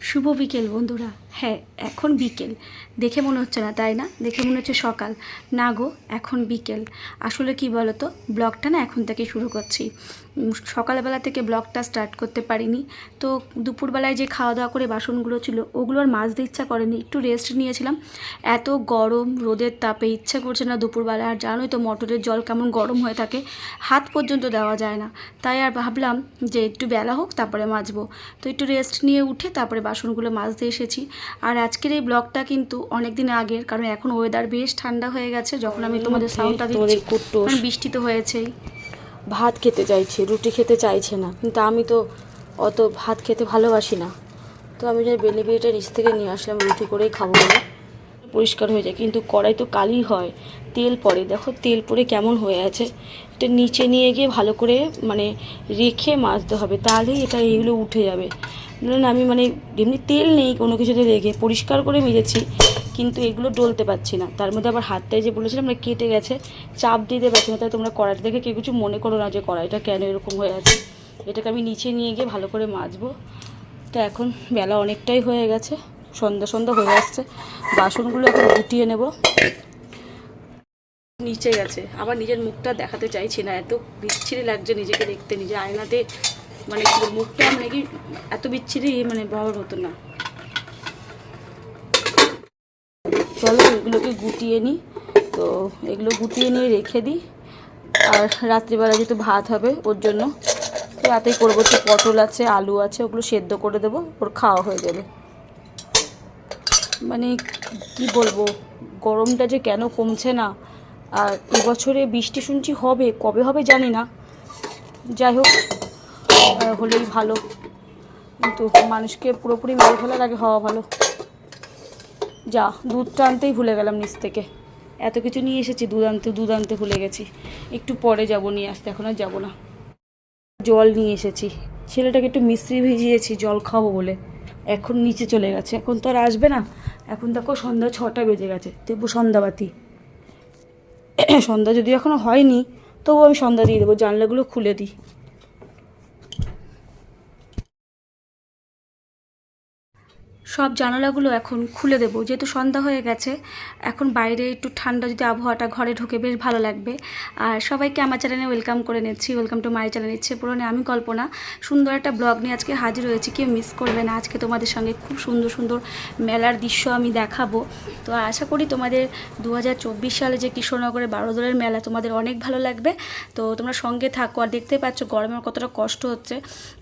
শুভ বিকেল বন্ধুরা। হ্যাঁ এখন বিকেল। দেখে মনে হচ্ছে না, তাই না? দেখে মনে হচ্ছে সকাল। না গো, এখন বিকেল। আসলে কি বলো তো ব্লগটা না এখন থেকে শুরু করছি। সকালবেলা থেকে ব্লগটা স্টার্ট করতে পারিনি। তো দুপুরবেলায় যে খাওয়া দাওয়া করে বাসনগুলো ছিল, ওগুলো আর মাজতে ইচ্ছা করেনি। একটু রেস্ট নিয়েছিলাম। এত গরম, রোদের তাপে ইচ্ছা করছে না দুপুরবেলা। আর জানোই তো, মোটরের জল কেমন গরম হয়ে থাকে। হাত পর্যন্ত দেওয়া যায় না। তাই আর ভাবলাম যে একটু বেলা হোক, তারপরে মাজবো। তো একটু রেস্ট নিয়ে উঠে তারপরে বাসনগুলো মাজতে এসেছি। আর আজকের এই ব্লগটা কিন্তু অনেক দিন আগের কারণ এখন ওয়েদার বেশ ঠান্ডা হয়ে গেছে যখন আমি তোমাদের সাউন্ডটা দিচ্ছি। কুট্টোস। বৃষ্টি তো হয়েছেই। ভাত খেতে চাইছে রুটি খেতে চাইছে না কিন্তু আমি তো অত ভাত খেতে ভালোবাসি না। তো আমি যে বেলে বেলেটা নিচ থেকে নিয়ে আসলাম রুটি করেই খাব বলে। পরিষ্কার হয়ে যায় কিন্তু কড়াই তো কালি হয় তেল পড়ে। দেখো তেল পড়ে কেমন হয়ে আছে। এটা নিচে নিয়ে গিয়ে ভালো করে মানে রেখে মাজতে হবে তাহলেই এটা এইগুলো উঠে যাবে। না আমি মানে এমনি তেল নেই কোনো কিছুতে রেখে, পরিষ্কার করে মেজেছি, কিন্তু এগুলো ডলতে পারছি না। তার মধ্যে আবার হাতটায় যে বলেছিলাম না, কেটে গেছে, চাপ দিতে পারছি না, তাই তোমরা কড়াইটা দেখে কেউ কিছু মনে করো না যে কড়াইটা কেন এরকম হয়ে আছে। এটাকে আমি নিচে নিয়ে গিয়ে ভালো করে মাজবো। তো এখন বেলা অনেকটাই হয়ে গেছে, সন্ধ্যা সন্ধ্যা হয়ে আসছে, বাসনগুলো এখন গুটিয়ে নেব। নিচে গেছে, আবার নিজের মুখটা দেখাতে চাইছি না, এত বিচ্ছিরি লাগছে নিজেকে দেখতে নিজে আয়নাতে মানে মুখটা মানে কি এত বিচ্ছিরি মানে বাবার মতো না। চলো, এগুলোকে গুটিয়ে নিই তো এগুলো গুটিয়ে নিয়ে রেখে দিই। আর রাত্রিবেলা যেহেতু ভাত হবে, ওর জন্য। রাতে করব তো পটল আছে, আলু আছে, ওগুলো সেদ্ধ করে দেবো, ওর খাওয়া হয়ে যাবে। মানে কি বলব, গরমটা যে কেন কমছে না। আর এবছরে বৃষ্টি শুনছি হবে, কবে হবে জানি না। যাই হোক হলেই ভালো। কিন্তু মানুষকে পুরোপুরি মেরে ফেলার আগে হওয়া ভালো। যা, দুধটা আনতেই ভুলে গেলাম নিচ থেকে। এত কিছু নিয়ে এসেছি, দুধ আনতে দুধ আনতে ভুলে গেছি। একটু পরে যাব নিয়ে আসতে, এখন আর যাব না। জল নিয়ে এসেছি। ছেলেটাকে একটু মিস্ত্রি ভিজিয়েছি, জল খাব বলে। এখন নিচে চলে গেছে। এখন তো আর আসবে না। এখন দেখো সন্ধ্যা ছটা বেজে গেছে। দেবো সন্ধ্যাবাতি। সন্ধ্যা যদি এখনও হয়নি তবু আমি সন্ধ্যা দিয়ে দেবো। জানলাগুলো খুলে দিই। সব জানালাগুলো এখন খুলে দেবো। যেহেতু সন্ধ্যা হয়ে গেছে, এখন বাইরে একটু ঠান্ডা যদি আবহাওয়াটা ঘরে ঢুকে বেশ ভালো লাগবে। আর সবাইকে আমার চ্যানেলে ওয়েলকাম করে নিচ্ছি ওয়েলকাম টু মাই চ্যানেল ইচ্ছে পুরনে আমি কল্পনা, সুন্দর একটা ব্লগ নিয়ে আজকে হাজির হয়েছি, কেউ মিস করবে না। আজকে তোমাদের সঙ্গে খুব সুন্দর সুন্দর মেলার দৃশ্য আমি দেখাবো। তো আশা করি তোমাদের দু হাজার চব্বিশ সালে যে কৃষ্ণনগরের বারোদলের মেলা তোমাদের অনেক ভালো লাগবে। তো তোমরা সঙ্গে থাকো আর দেখতে পাচ্ছ গরমের কতটা কষ্ট হচ্ছে।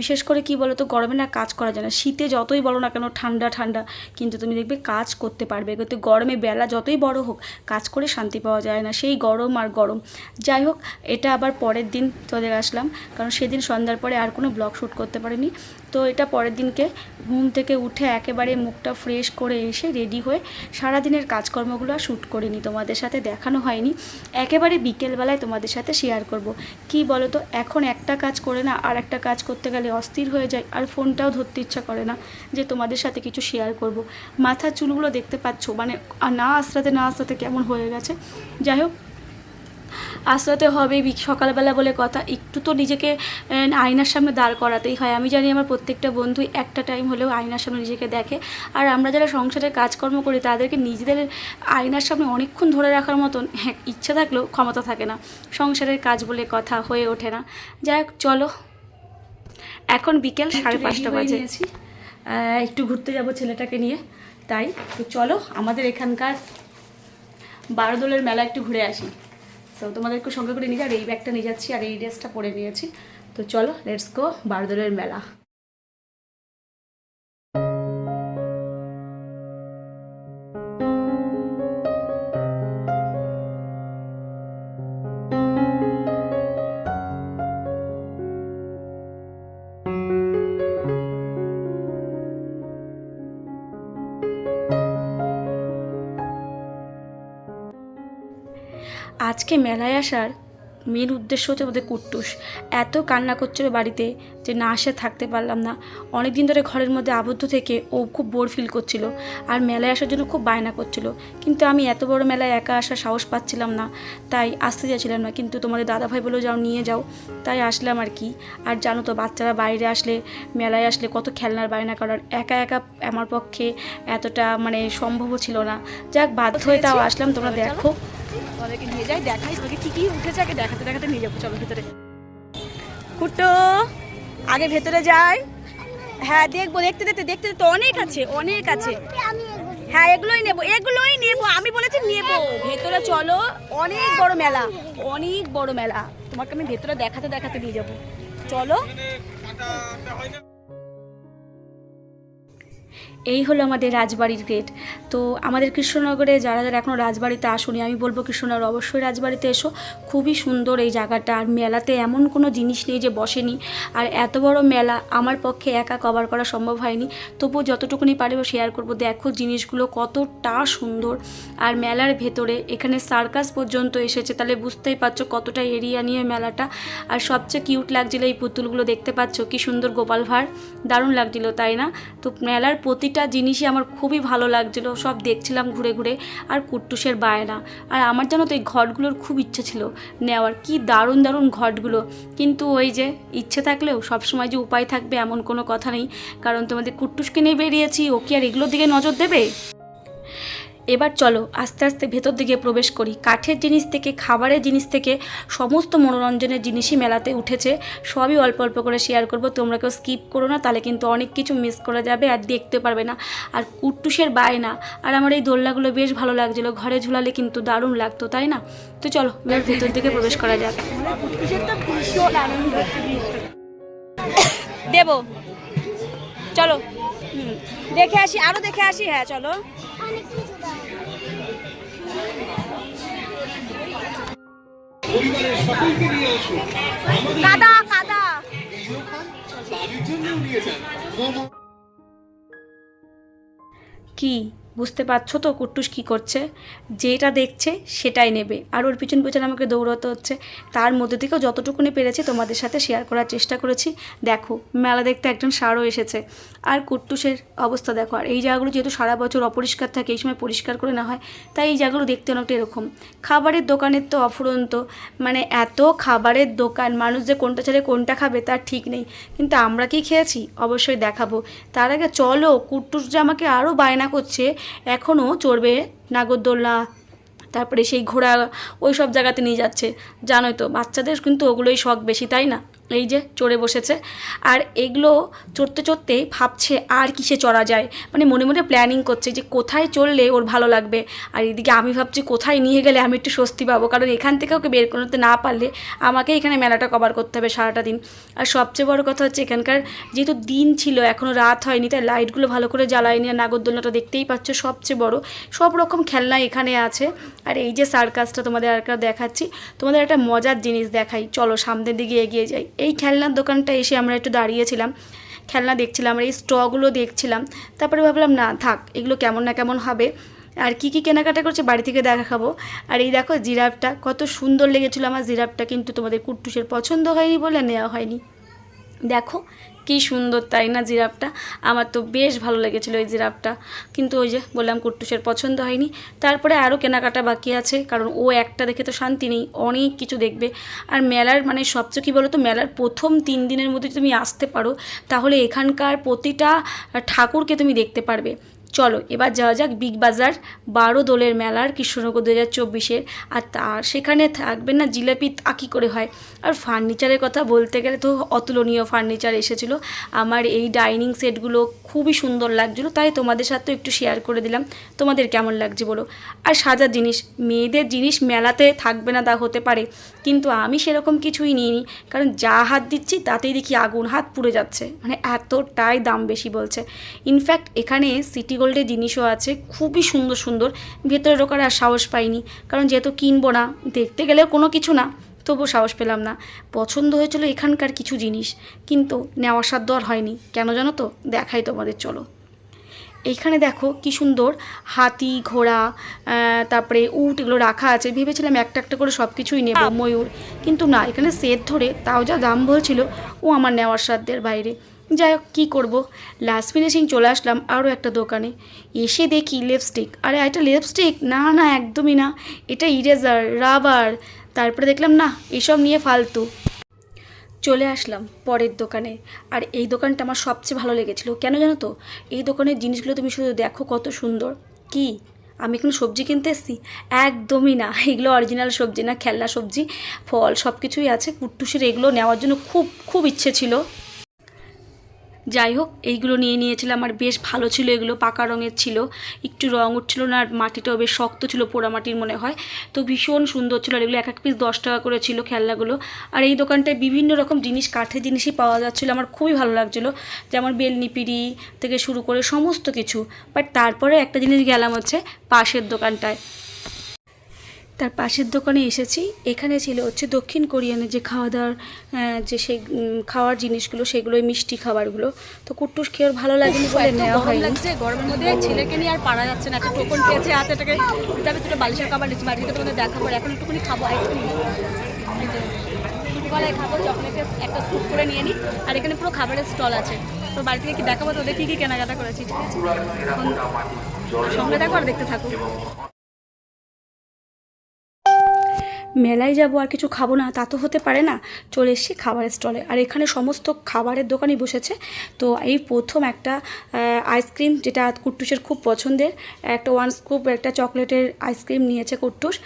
বিশেষ করে কি বলো তো গরমে না কাজ করা যায় না। শীতে যতই বলো না কেন, ঠান্ডা ঠান্ডা ঠান্ডা। কিন্তু তুমি দেখবে কাজ করতে পারবে। কিন্তু গরমে বেলা যতই বড় হোক, কাজ করে শান্তি পাওয়া যায় না। সেই গরম আর গরম। যাই হোক, এটা আবার পরের দিন চলে আসলাম। কারণ সেদিন সন্ধ্যার পরে আর কোনো ব্লগ শ্যুট করতে পারিনি। তো এটা পরের দিনকে। ঘুম থেকে উঠে একেবারে মুখটা ফ্রেশ করে এসে রেডি হয়ে সারাদিনের কাজকর্মগুলো শ্যুট করিনি। তোমাদের সাথে দেখানো হয়নি। একেবারে বিকেলবেলায় তোমাদের সাথে শেয়ার করব। কি বলো তো এখন একটা কাজ করে না, আর একটা কাজ করতে গেলে অস্থির হয়ে যায়, আর ফোনটাও ধরতে ইচ্ছা করে না যে তোমাদের সাথে কিছু শেয়ার করব। মাথার চুলগুলো দেখতে পাচ্ছ? মানে না আস্রাতে না আস্রাতে কেমন হয়ে গেছে? যাই হোক আস্রাতে হবে সকালবেলা বলে কথা। একটু তো নিজেকে আয়নার সামনে দাঁড় করাতেই হয়। আমি জানি আমার প্রত্যেকটা বন্ধু একটা টাইম হলেও আয়নার সামনে নিজেকে দেখে। আর আমরা যারা সংসারে কাজকর্ম করি তাদেরকে নিজেদের আয়নার সামনে অনেকক্ষণ ধরে রাখার মতন হ্যাঁ ইচ্ছা থাকলেও ক্ষমতা থাকে না। সংসারের কাজ বলে কথা হয়ে ওঠে না। যাই হোক চলো। এখন বিকেল সাড়ে পাঁচটা বাজে। একটু ঘুরতে যাব ছেলেটাকে নিয়ে। তাই তো চলো আমাদের এখানকার বারোদোলের মেলা একটু ঘুরে আসি। তো তোমাদেরকে সঙ্গে করে নিয়ে যাই আর এই ব্যাগটা নিয়ে যাচ্ছি আর এই ড্রেসটা পরে নিয়েছি। তো চলো লেটস গো বারদোলের মেলা। আজকে মেলায় আসার মেন উদ্দেশ্য হচ্ছে আমাদের কুট্টুস। এত কান্না করছিল বাড়িতে যে না আসে থাকতে পারলাম না। অনেক দিন ধরে ঘরের মধ্যে আবদ্ধ থেকে ও খুব বোর ফিল করছিল আর মেলায় আসার জন্য খুব বায়না করছিল। কিন্তু আমি এত বড় মেলায় একা আসার সাহস পাচ্ছিলাম না তাই আসতে যাচ্ছিলাম না। কিন্তু তোমাদের দাদাভাই বলেও যাও নিয়ে যাও। তাই আসলাম আর কি। আর জানো তো বাচ্চারা বাইরে আসলে মেলায় আসলে কত খেলনার বায়না করার। একা একা আমার পক্ষে এতটা মানে সম্ভবও ছিল না। যাক বাধ্য হয়ে তাও আসলাম তোমরা দেখো। তোমাদেরকে নিয়ে যাই, দেখাই, তোমাকে কি কি উঠেছে আগে দেখাতে দেখাতে নিয়ে যাব, চলো ভিতরে। কুট্টু আগে ভেতরে যাই। হ্যাঁ দেখব, দেখতে দেখতে দেখতে দেখতে অনেক আছে অনেক আছে। হ্যাঁ এগুলোই নেব এগুলোই নেব, আমি বলেছি নেব। ভেতরে চলো, অনেক বড় মেলা, অনেক বড় মেলা। তোমাকে আমি ভেতরে দেখাতে দেখাতে নিয়ে যাব। চলো। এই হলো আমাদের রাজবাড়ির গেট তো আমাদের কৃষ্ণনগরে যারা যারা এখনও রাজবাড়িতে আসুনি, আমি বলব কৃষ্ণনগর অবশ্যই রাজবাড়িতে এসো। খুবই সুন্দর এই জায়গাটা, আর মেলাতে এমন কোনো জিনিস নেই যে বসেনি। আর এত বড় মেলা আমার পক্ষে একা কভার করা সম্ভব হয়নি। তবুও যতটুকুনি পারব শেয়ার করব। দেখো জিনিসগুলো কতটা সুন্দর। আর মেলার ভেতরে এখানে সার্কাস পর্যন্ত এসেছে, তাহলে বুঝতেই পারছ কতটা এরিয়া নিয়ে মেলাটা। আর সবচেয়ে কিউট লাগছিল এই পুতুলগুলো দেখতে পাচ্ছ, কি সুন্দর গোপাল ভাঁড়। দারুণ লাগছিল, তাই না? তো মেলার প্রতিটা জিনিসই আমার খুবই ভালো লাগছিল। সব দেখছিলাম ঘুরে ঘুরে, আর কুট্টুসের বায়না। আর আমার জানো তো, এই ঘটগুলোর খুব ইচ্ছে ছিল নেওয়ার। কি দারুণ দারুণ ঘটগুলো কিন্তু ওই যে ইচ্ছে থাকলেও সবসময় যে উপায় থাকবে এমন কোনো কথা নেই। কারণ তোমাদের কুট্টুসকে নিয়ে বেরিয়েছি, ও কি আর এগুলোর দিকে নজর দেবে? এবার চলো আস্তে আস্তে ভেতর দিকে প্রবেশ করি। কাঠের জিনিস থেকে খাবারের জিনিস থেকে সমস্ত মনোরঞ্জনের জিনিসই মেলাতে উঠেছে। সবই অল্প অল্প করে শেয়ার করব। তোমরা কেউ স্কিপ করো না তাহলে কিন্তু অনেক কিছু মিস করা যাবে আর দেখতে পারবে না। আর কুট্টুসের বায়না আর আমার এই দোলনাগুলো বেশ ভালো লাগছিল। ঘরে ঝুলালে কিন্তু দারুণ লাগতো তাই না? তো চলো এবার ভেতর দিকে প্রবেশ করা যাক। দেবো। চলো। হুম দেখে আসি আরও দেখে আসি? হ্যাঁ চলো। পরিবারের সকলকে নিয়ে আসুন। কাদা কাদা। বাড়ির জন্যও নিয়ে যান। কি? বুঝতে পারছ তো কুট্টুস কী করছে? যেটা দেখছে সেটাই নেবে। আর ওর পিছন পিছন আমাকে দৌড়াতে হচ্ছে। তার মধ্যে থেকেও যতটুকুনি পেরেছি তোমাদের সাথে শেয়ার করার চেষ্টা করেছি। দেখো, মেলা দেখতে একজন সারও এসেছে। আর কুট্টুসের অবস্থা দেখো, আর এই জায়গাগুলো যেহেতু সারা বছর অপরিষ্কার থাকে, এই সময় পরিষ্কার করে না হয়, তাই এই জায়গাগুলো দেখতে অনেকটা এরকম। খাবারের দোকানের তো অফুরন্ত। মানে এত খাবারের দোকান, মানুষ যে কোনটা ছেড়ে কোনটা খাবে তার ঠিক নেই। কিন্তু আমরা কি খেয়েছি? অবশ্যই দেখাবো। তার আগে চলো, কুট্টুস যে আমাকে আরও বায়না করছে এখনও চড়বে নাগরদোল্লা তারপরে সেই ঘোড়া ওই সব জায়গাতে নিয়ে যাচ্ছে। জানোই তো, বাচ্চাদের কিন্তু ওগুলোই শখ বেশি, তাই না? এই যে চড়ে বসেছে। আর এগুলো চড়তে চড়তে ভাবছে আর কিসে চড়া যায়। মানে মনে মনে প্ল্যানিং করছে যে কোথায় চড়লে ওর ভালো লাগবে। আর এদিকে আমি ভাবছি কোথায় নিয়ে গেলে আমি একটু স্বস্তি পাবো। কারণ এখান থেকে ওকে বের করতে না পারলে আমাকে এখানে মেলাটা কভার করতে হবে সারাটা দিন। আর সবচেয়ে বড় কথা হচ্ছে এখানকার যেহেতু দিন ছিল এখনও রাত হয়নি, তাই লাইটগুলো ভালো করে জ্বালায়নি। আর নাগরদোলনাটা দেখতেই পাচ্ছ সবচেয়ে বড়। সব রকম খেলনা এখানে আছে। আর এই যে সার্কাসটা তোমাদের আর দেখাচ্ছি। তোমাদের একটা মজার জিনিস দেখাই। চলো সামনের দিকে এগিয়ে যাই। এই খেলনার দোকানটা এসে আমরা একটু দাঁড়িয়েছিলাম, খেলনা দেখছিলাম আর এই স্টগুলো দেখছিলাম, তারপরে ভাবলাম, না, থাক, এগুলো কেমন না কেমন হবে, আর কি কি কেনাকাটা করছে বাড়ি থেকে দেখাবো আর এই দেখো জিরাফটা, কত সুন্দর লেগেছিলো আমার জিরাফটা, কিন্তু তোমাদের কুট্টুসের পছন্দ হয়নি বলে নেওয়া হয়নি। দেখো কি সুন্দর, তাই না, জিরাফটা? আমার তো বেশ ভালো লেগেছিল এই জিরাফটা। কিন্তু ওই যে বললাম, কুট্টুসের পছন্দ হয়নি। তারপরে আরও কেনাকাটা বাকি আছে, কারণ ও একটা দেখে তো শান্তি নেই, অনেক কিছু দেখবে। আর মেলার মানে সবচেয়ে কী বলো তো মেলার প্রথম তিন দিনের মধ্যে তুমি আসতে পারো, তাহলে এখানকার প্রতিটা ঠাকুরকে তুমি দেখতে পারবে। চলো, এবার যাওয়া যাক বিগ বাজার বারো দোলের মেলার কৃষ্ণনগর দু হাজার চব্বিশের আর তার সেখানে থাকবে না জিলাপি, তা কী করে হয়? আর ফার্নিচারের কথা বলতে গেলে তো অতুলনীয় ফার্নিচার এসেছিল। আমার এই ডাইনিং সেটগুলো খুবই সুন্দর লাগছিল, তাই তোমাদের সাথেও একটু শেয়ার করে দিলাম। তোমাদের কেমন লাগছে বলো? আর সাজার জিনিস, মেয়েদের জিনিস মেলাতে থাকবে না তা হতে পারে, কিন্তু আমি সেরকম কিছুই নিইনি। কারণ যা হাত দিচ্ছি তাতেই দেখি আগুন, হাত পুড়ে যাচ্ছে। মানে এতটাই দাম বেশি বলছে। ইনফ্যাক্ট এখানে সিটি গোল্ডের জিনিসও আছে, খুবই সুন্দর সুন্দর। ভেতরে ঢোকার আর সাহস পাইনি, কারণ যেহেতু কিনবো না, দেখতে গেলেও কোনো কিছু না তবু সাহস পেলাম না। পছন্দ হয়েছিল এখানকার কিছু জিনিস, কিন্তু নেওয়ার সাধ্য আর হয়নি। কেন জানো তো? দেখাই তোমাদের, চলো। এইখানে দেখো কি সুন্দর, হাতি, ঘোড়া তারপরে উট এগুলো রাখা আছে। ভেবেছিলাম একটা একটা করে সব কিছুই নেব, ময়ূর। কিন্তু না, এখানে সেট ধরে তাও যা দাম বলছিল, ও আমার নেওয়ার সাধ্যের বাইরে। যাই হোক, কী করব? লাস্ট ফিনিশিং চলে আসলাম আরও একটা দোকানে। এসে দেখি লিপস্টিক আরে এটা লিপস্টিক না না, একদমই না। এটা ইরেজার রাবার তারপরে দেখলাম, না, এসব নিয়ে ফালতু। চলে আসলাম পরের দোকানে। আর এই দোকানটা আমার সবচেয়ে ভালো লেগেছিল। কেন জানো তো? এই দোকানের জিনিসগুলো তুমি শুধু দেখো কত সুন্দর। কি? আমি এখানে সবজি কিনতে এসেছি? একদমই না। এগুলো অরিজিনাল সবজি না, খেলনা সবজি, ফল সব কিছুই আছে। কুট্টুসের এগুলো নেওয়ার জন্য খুব খুব ইচ্ছে ছিল। যাই হোক এইগুলো নিয়ে নিয়েছিলাম আর বেশ ভালো ছিল এগুলো, পাকা রঙের ছিল। একটু রঙ উঠছিল না, আর মাটিটাও বেশ শক্ত ছিল, পোড়া মাটির মনে হয়। তো ভীষণ সুন্দর ছিল আর এগুলো এক এক পিস দশ টাকা করে ছিল খেলনাগুলো। আর এই দোকানটায় বিভিন্ন রকম জিনিস কাঠের জিনিসই পাওয়া যাচ্ছিল। আমার খুবই ভালো লাগছিল। যেমন বেলনি পিড়ি থেকে শুরু করে সমস্ত কিছু। বাট তারপরে একটা জিনিস গেলাম হচ্ছে পাশের দোকানটায়। তার পাশের দোকানে এসেছি। এখানে ছিল হচ্ছে দক্ষিণ কোরিয়ানের যে খাওয়া দাওয়ার যে সেই খাওয়ার জিনিসগুলো সেগুলো মিষ্টি খাবারগুলো। তো কুট্টুস খেয়ে ভালো লাগেনি বলে নেওয়া হয়নি। লাগছে গরমের মধ্যে ছেলেকে নিয়ে আর পারা যাচ্ছে না একটা টোকন পেয়েছে হাতে এটাকে তাকে দুটো বালিশের খাবার নিচ্ছি বাড়িতে তোমাদের দেখাবো আর এখন একটুখানি খাব আইসক্রিম গলায় খাব চকলেটের একটা স্কুপ করে নিয়ে নিই আর এখানে পুরো খাবারের স্টল আছে। তো বাড়ি থেকে কি দেখাবো? তোদের কী কী কেনাকাটা করেছি? ঠিক আছে এখন সঙ্গে থাকো আর দেখতে থাকো। মেলায় যাব আর কিছু খাব না, তা তো হতে পারে না। চলে এসেছি খাবারের স্টলে আর এখানে সমস্ত খাবারের দোকানই বসেছে। তো এই প্রথম একটা আইসক্রিম যেটা কুট্টুসের খুব পছন্দের, একটা ওয়ান স্কুপ একটা চকলেটের আইসক্রিম নিয়েছে কুট্টুস।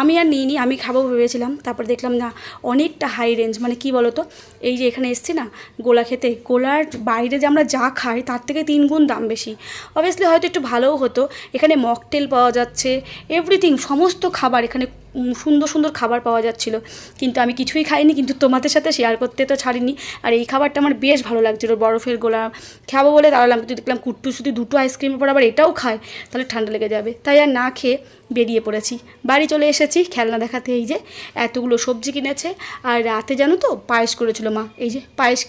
আমি আর নিইনি, আমি খাব ভেবেছিলাম। তারপর দেখলাম, না, অনেকটা হাই রেঞ্জ মানে কি বলো তো এই যে এখানে এসছি না, গোলা খেতে। গোলার বাইরে যে আমরা যা খাই, তার থেকে তিন গুণ দাম বেশি। অবভিয়াসলি হয়তো একটু ভালোও হতো। এখানে মকটেল পাওয়া যাচ্ছে এভরিথিং সমস্ত খাবার এখানে সুন্দর সুন্দর খাবার পাওয়া যাচ্ছিল। কিন্তু আমি কিছুই খাইনি, কিন্তু তোমাদের সাথে শেয়ার করতে তো ছাড়িনি। আর এই খাবারটা আমার বেশ ভালো লাগছিল, বরফের গোলা। খাব বলে দাঁড়ালাম, কিন্তু দেখলাম কুট্টু শুধু দুটো আইসক্রিমের পর আবার এটাও খায়, তাহলে ঠান্ডা লেগে যাবে। তাই আর না খেয়ে বেরিয়ে পড়েছি। বাড়ি চলে এসেছি, খেলনা দেখাতে, এই যে এতগুলো সবজি কিনেছে। আর রাতে জানো তো পায়েস করেছিল মা, এই যে পায়েস